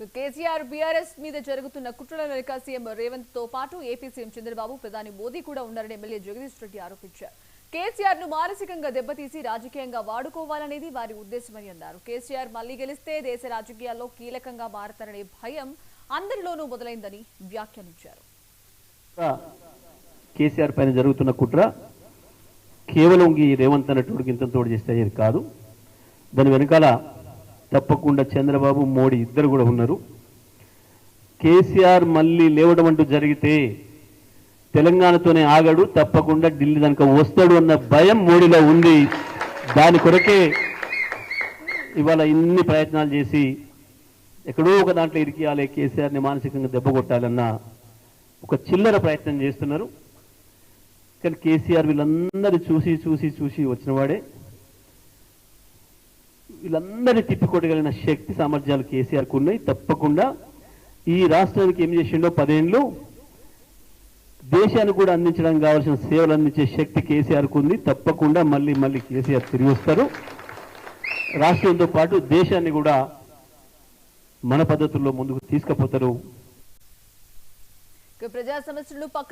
KCR BRS మీద జరుగుతున్న కుట్రల వెనుక సీఎం రేవంత్తో పాటు ఏపీ సీఎం చంద్రబాబు ప్రధాని మోదీ కూడా ఉన్నారని ఎమ్మెల్యే జగదీష్ రెడ్డి ఆరోపించారు. కేసీఆర్ను మానసికంగా దెబ్బతీసి రాజకీయంగా వాడుకోవాలనేది వారి ఉద్దేశమని అన్నారు. కేసీఆర్ మళ్ళీ గెలిస్తే దేశ రాజకీయాల్లో కీలకంగా మారతారనే భయం అందరిలోనూ మొదలైందని వ్యాఖ్యానించారు. కేసీఆర్ పైన జరుగుతున్న కుట్ర కేవలం ఈ రేవంత్ అన్నటువంటి ఇంత చేస్తే కాదు. దాని వెనకాల తప్పకుండా చంద్రబాబు మోడీ ఇద్దరు కూడా ఉన్నారు. కేసీఆర్ మళ్ళీ లేవడం అంటూ జరిగితే తెలంగాణతోనే ఆగడు తప్పకుండా ఢిల్లీ దానికి వస్తాడు అన్న భయం మోడీలో ఉంది. దాని కొరకే ఇవాళ ఇన్ని ప్రయత్నాలు చేసి ఎక్కడో ఒక దాంట్లో ఇరికియాలి కేసీఆర్ని మానసికంగా దెబ్బ కొట్టాలన్న ఒక చిల్లర ప్రయత్నం చేస్తున్నారు. కానీ కేసీఆర్ వీళ్ళందరూ చూసి చూసి చూసి వచ్చినవాడే వీళ్ళందరినీ తిప్పికొట్టగలిగిన శక్తి సామర్థ్యాలు కేసీఆర్కు ఉన్నాయి. తప్పకుండా ఈ రాష్ట్రానికి ఏం చేసిండో పదేళ్ళు దేశానికి కూడా అందించడానికి కావాల్సిన సేవలు అందించే శక్తి కేసీఆర్కు ఉంది. తప్పకుండా మళ్ళీ మళ్ళీ కేసీఆర్ తిరిగి వస్తారు. రాష్ట్రంతో పాటు దేశాన్ని కూడా మన పద్ధతుల్లో ముందుకు తీసుకుపోతారు. ప్రజా సమస్యలు పక్క